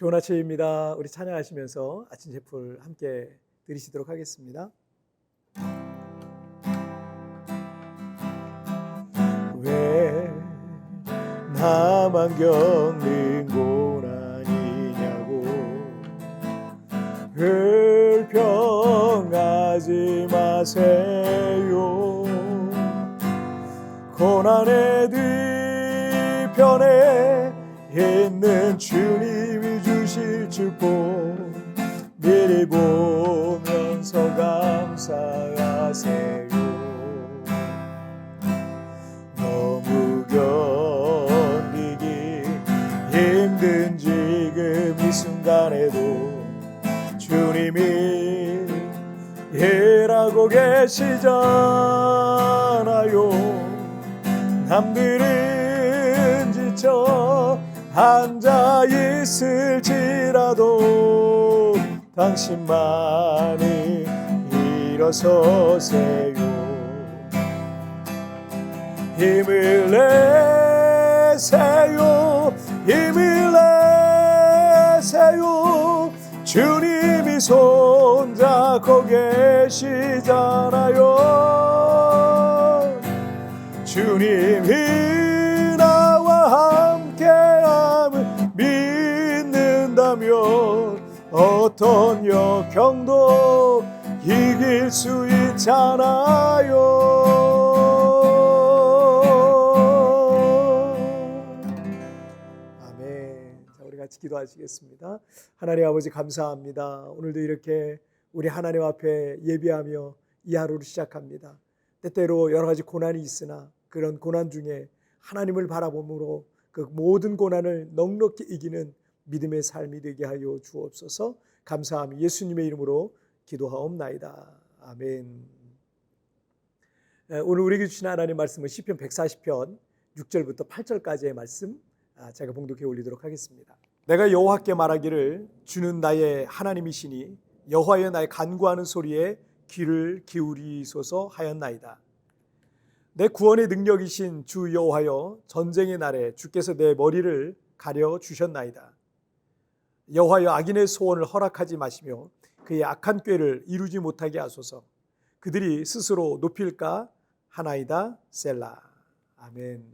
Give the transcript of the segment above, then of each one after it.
좋은 아침입니다. 우리 찬양하시면서 아침 제풀 함께 드리시도록 하겠습니다. 왜 나만 겪는 고난이냐고 불평하지 마세요 고난의 뒤편에 있는 주님이 축복 미리 보면서 감사하세요. 너무 견디기 힘든 지금 이 순간에도 주님이 일하고 계시잖아요. 남들은 지쳐 앉아 있을지라도 당신만이 일어서세요. 힘을 내세요. 힘을 내세요. 주님이 손잡고 계시잖아요. 주님이 어떤 역경도 이길 수 있잖아요. 아멘. 자, 우리 같이 기도하시겠습니다. 하나님 아버지 감사합니다. 오늘도 이렇게 우리 하나님 앞에 예비하며 이 하루를 시작합니다. 때때로 여러 가지 고난이 있으나 그런 고난 중에 하나님을 바라봄으로 그 모든 고난을 넉넉히 이기는 믿음의 삶이 되게 하여 주옵소서. 감사함이 예수님의 이름으로 기도하옵나이다. 아멘. 에, 오늘 우리에게 주신 하나님 말씀은 시편 140편 6절부터 8절까지의 말씀 아, 제가 봉독해 올리도록 하겠습니다. 내가 여호와께 말하기를 주는 나의 하나님이시니 여호와여 나의 간구하는 소리에 귀를 기울이소서 하였나이다. 내 구원의 능력이신 주 여호와여 전쟁의 날에 주께서 내 머리를 가려 주셨나이다. 여호와여 악인의 소원을 허락하지 마시며 그의 악한 꾀를 이루지 못하게 하소서. 그들이 스스로 높일까 하나이다 셀라. 아멘.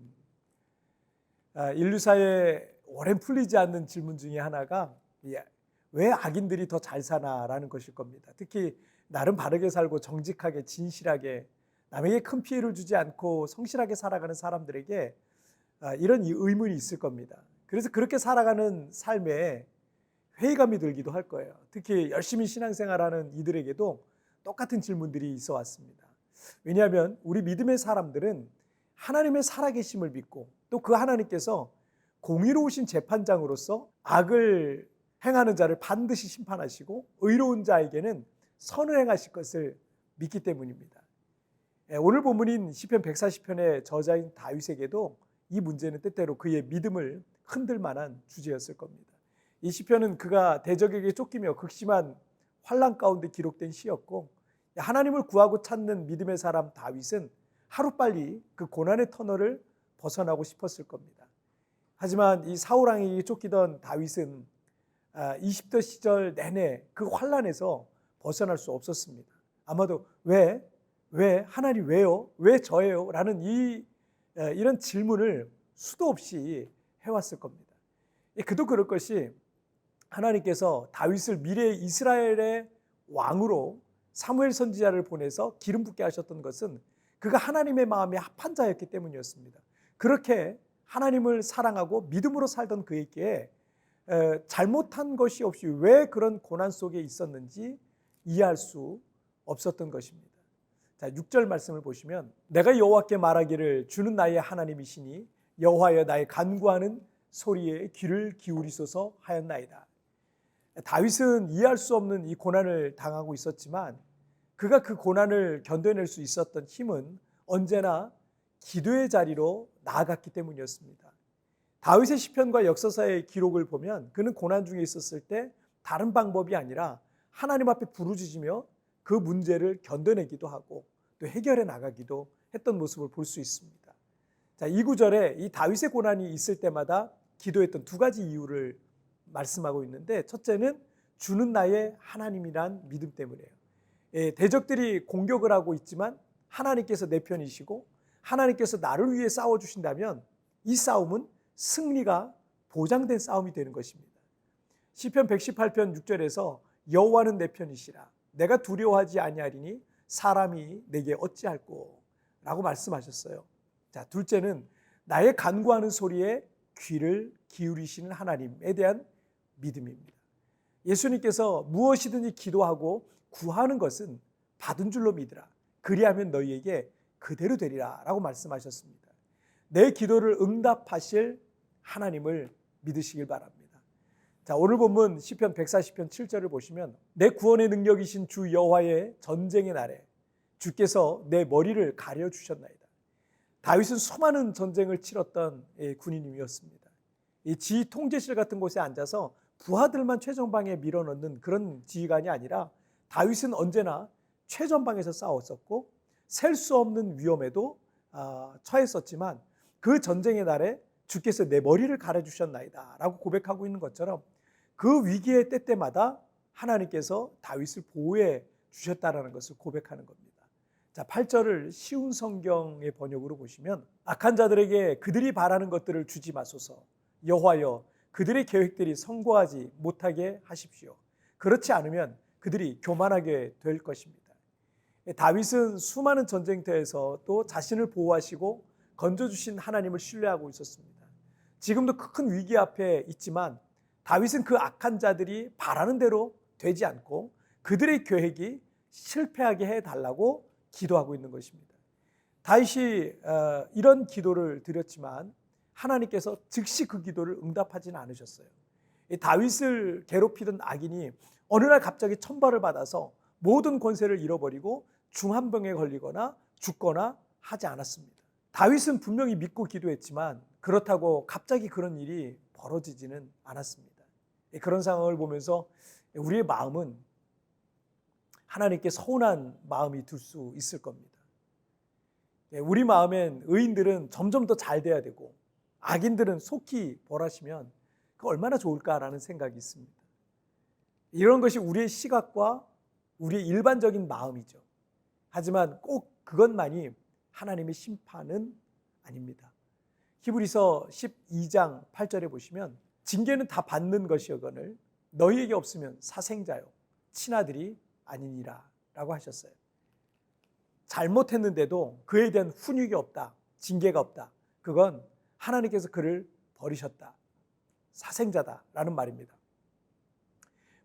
아, 인류사에 오랜 풀리지 않는 질문 중에 하나가 이왜 악인들이 더 잘 사나라는 것일 겁니다. 특히 나름 바르게 살고 정직하게 진실하게 남에게 큰 피해를 주지 않고 성실하게 살아가는 사람들에게 아, 이런 이 의문이 있을 겁니다. 그래서 그렇게 살아가는 삶에 회의감이 들기도 할 거예요. 특히 열심히 신앙생활하는 이들에게도 똑같은 질문들이 있어 왔습니다. 왜냐하면 우리 믿음의 사람들은 하나님의 살아계심을 믿고 또 그 하나님께서 공의로우신 재판장으로서 악을 행하는 자를 반드시 심판하시고 의로운 자에게는 선을 행하실 것을 믿기 때문입니다. 예, 오늘 본문인 시편 140편의 저자인 다윗에게도 이 문제는 때때로 그의 믿음을 흔들 만한 주제였을 겁니다. 이 시편은 그가 대적에게 쫓기며 극심한 환란 가운데 기록된 시였고 하나님을 구하고 찾는 믿음의 사람 다윗은 하루빨리 그 고난의 터널을 벗어나고 싶었을 겁니다. 하지만 이 사울 왕에게 쫓기던 다윗은 20대 시절 내내 그 환란에서 벗어날 수 없었습니다. 아마도 왜, 왜 하나님 왜요? 왜 저예요? 라는 이 이런 질문을 수도 없이 해왔을 겁니다. 그도 그럴 것이 하나님께서 다윗을 미래 이스라엘의 왕으로 사무엘 선지자를 보내서 기름 붓게 하셨던 것은 그가 하나님의 마음에 합한 자였기 때문이었습니다. 그렇게 하나님을 사랑하고 믿음으로 살던 그에게 잘못한 것이 없이 왜 그런 고난 속에 있었는지 이해할 수 없었던 것입니다. 자, 6절 말씀을 보시면 내가 여호와께 말하기를 주는 나의 하나님이시니 여호와여 나의 간구하는 소리에 귀를 기울이소서 하였나이다. 다윗은 이해할 수 없는 이 고난을 당하고 있었지만 그가 그 고난을 견뎌낼 수 있었던 힘은 언제나 기도의 자리로 나아갔기 때문이었습니다. 다윗의 시편과 역사사의 기록을 보면 그는 고난 중에 있었을 때 다른 방법이 아니라 하나님 앞에 부르짖으며 그 문제를 견뎌내기도 하고 또 해결해 나가기도 했던 모습을 볼 수 있습니다. 자, 이 구절에 이 다윗의 고난이 있을 때마다 기도했던 두 가지 이유를 말씀하고 있는데 첫째는 주는 나의 하나님이란 믿음 때문이에요. 예, 대적들이 공격을 하고 있지만 하나님께서 내 편이시고 하나님께서 나를 위해 싸워 주신다면 이 싸움은 승리가 보장된 싸움이 되는 것입니다. 시편 118편 6절에서 여호와는 내 편이시라 내가 두려워하지 아니하리니 사람이 내게 어찌할꼬 라고 말씀하셨어요. 자, 둘째는 나의 간구하는 소리에 귀를 기울이시는 하나님에 대한 믿음입니다. 예수님께서 무엇이든지 기도하고 구하는 것은 받은 줄로 믿으라. 그리하면 너희에게 그대로 되리라 라고 말씀하셨습니다. 내 기도를 응답하실 하나님을 믿으시길 바랍니다. 자, 오늘 본문 시편 140편 7절을 보시면 내 구원의 능력이신 주 여호와의 전쟁의 날에 주께서 내 머리를 가려 주셨나이다. 다윗은 수많은 전쟁을 치렀던 예, 군인이었습니다. 이 지휘 통제실 같은 곳에 앉아서 부하들만 최전방에 밀어넣는 그런 지휘관이 아니라 다윗은 언제나 최전방에서 싸웠었고 셀 수 없는 위험에도 아, 처했었지만 그 전쟁의 날에 주께서 내 머리를 가려 주셨나이다 라고 고백하고 있는 것처럼 그 위기의 때때마다 하나님께서 다윗을 보호해 주셨다라는 것을 고백하는 겁니다. 자, 8절을 쉬운 성경의 번역으로 보시면 악한 자들에게 그들이 바라는 것들을 주지 마소서. 여호와여 그들의 계획들이 성공하지 못하게 하십시오. 그렇지 않으면 그들이 교만하게 될 것입니다. 다윗은 수많은 전쟁터에서 또 자신을 보호하시고 건져주신 하나님을 신뢰하고 있었습니다. 지금도 큰 위기 앞에 있지만 다윗은 그 악한 자들이 바라는 대로 되지 않고 그들의 계획이 실패하게 해달라고 기도하고 있는 것입니다. 다윗이 어, 이런 기도를 드렸지만 하나님께서 즉시 그 기도를 응답하지는 않으셨어요. 다윗을 괴롭히던 악인이 어느 날 갑자기 천벌을 받아서 모든 권세를 잃어버리고 중한병에 걸리거나 죽거나 하지 않았습니다. 다윗은 분명히 믿고 기도했지만 그렇다고 갑자기 그런 일이 벌어지지는 않았습니다. 그런 상황을 보면서 우리의 마음은 하나님께 서운한 마음이 들 수 있을 겁니다. 우리 마음엔 의인들은 점점 더 잘 돼야 되고 악인들은 속히 벌하시면 그 얼마나 좋을까라는 생각이 있습니다. 이런 것이 우리의 시각과 우리의 일반적인 마음이죠. 하지만 꼭 그것만이 하나님의 심판은 아닙니다. 히브리서 12장 8절에 보시면 징계는 다 받는 것이여건을 너희에게 없으면 사생자요 친아들이 아니니라 라고 하셨어요. 잘못했는데도 그에 대한 훈육이 없다. 징계가 없다. 그건 하나님께서 그를 버리셨다. 사생자다라는 말입니다.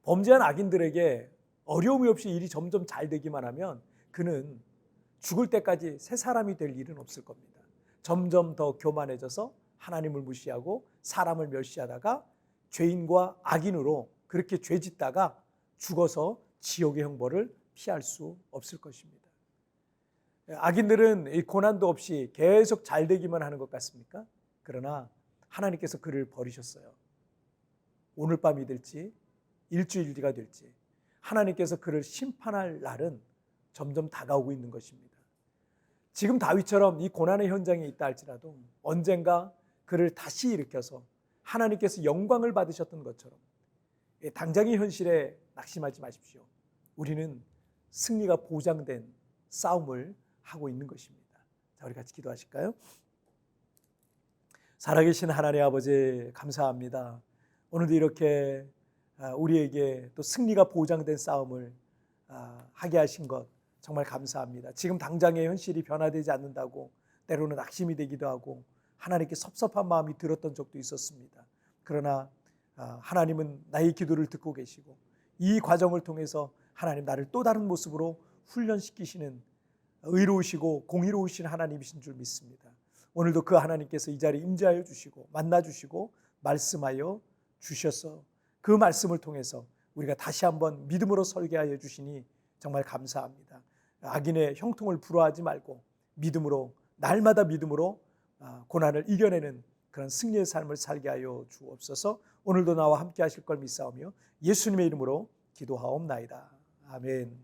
범죄한 악인들에게 어려움이 없이 일이 점점 잘 되기만 하면 그는 죽을 때까지 새 사람이 될 일은 없을 겁니다. 점점 더 교만해져서 하나님을 무시하고 사람을 멸시하다가 죄인과 악인으로 그렇게 죄 짓다가 죽어서 지옥의 형벌을 피할 수 없을 것입니다. 악인들은 이 고난도 없이 계속 잘 되기만 하는 것 같습니까? 그러나 하나님께서 그를 버리셨어요. 오늘 밤이 될지 일주일 뒤가 될지 하나님께서 그를 심판할 날은 점점 다가오고 있는 것입니다. 지금 다윗처럼 이 고난의 현장에 있다 할지라도 언젠가 그를 다시 일으켜서 하나님께서 영광을 받으셨던 것처럼 당장의 현실에 낙심하지 마십시오. 우리는 승리가 보장된 싸움을 하고 있는 것입니다. 자, 우리 같이 기도하실까요? 살아계신 하나님 아버지 감사합니다. 오늘도 이렇게 아, 우리에게 또 승리가 보장된 싸움을 아, 하게 하신 것 정말 감사합니다. 지금 당장의 현실이 변화되지 않는다고 때로는 낙심이 되기도 하고 하나님께 섭섭한 마음이 들었던 적도 있었습니다. 그러나 아, 하나님은 나의 기도를 듣고 계시고 이 과정을 통해서 하나님 나를 또 다른 모습으로 훈련시키시는 의로우시고 공의로우신 하나님이신 줄 믿습니다. 오늘도 그 하나님께서 이 자리에 임재하여 주시고 만나 주시고 말씀하여 주셔서 그 말씀을 통해서 우리가 다시 한번 믿음으로 설계하여 주시니 정말 감사합니다. 악인의 형통을 불허하지 말고 믿음으로 날마다 믿음으로 아, 고난을 이겨내는 그런 승리의 삶을 살게 하여 주옵소서. 오늘도 나와 함께 하실 걸 믿사오며 예수님의 이름으로 기도하옵나이다. 아멘.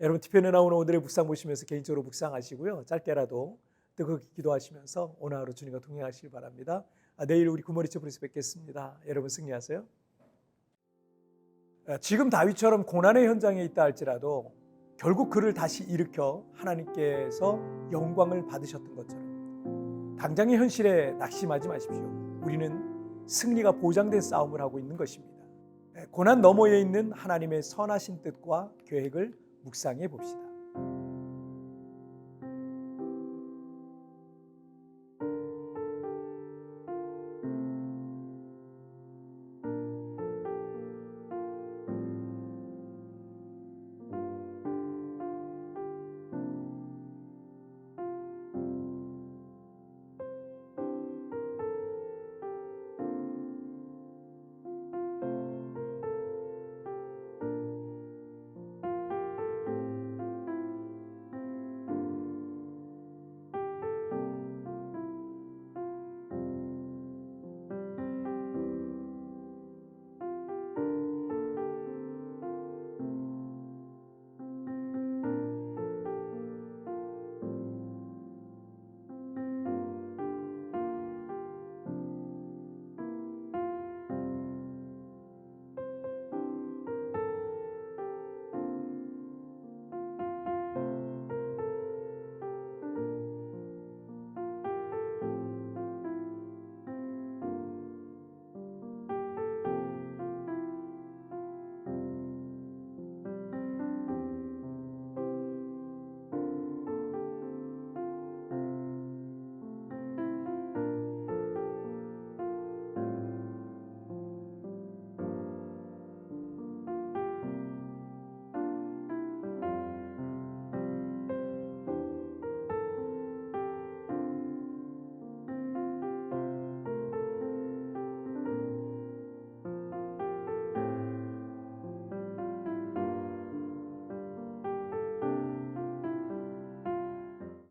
여러분 티편에 나오는 오늘의 묵상 보시면서 개인적으로 묵상하시고요. 짧게라도 뜨겁게 기도하시면서 오늘 하루 주님과 동행하시길 바랍니다. 아, 내일 우리 구머리 처불에서 뵙겠습니다. 여러분 승리하세요. 아, 지금 다윗처럼 고난의 현장에 있다 할지라도 결국 그를 다시 일으켜 하나님께서 영광을 받으셨던 것처럼 당장의 현실에 낙심하지 마십시오. 우리는 승리가 보장된 싸움을 하고 있는 것입니다. 예, 고난 너머에 있는 하나님의 선하신 뜻과 계획을 묵상해 봅시다.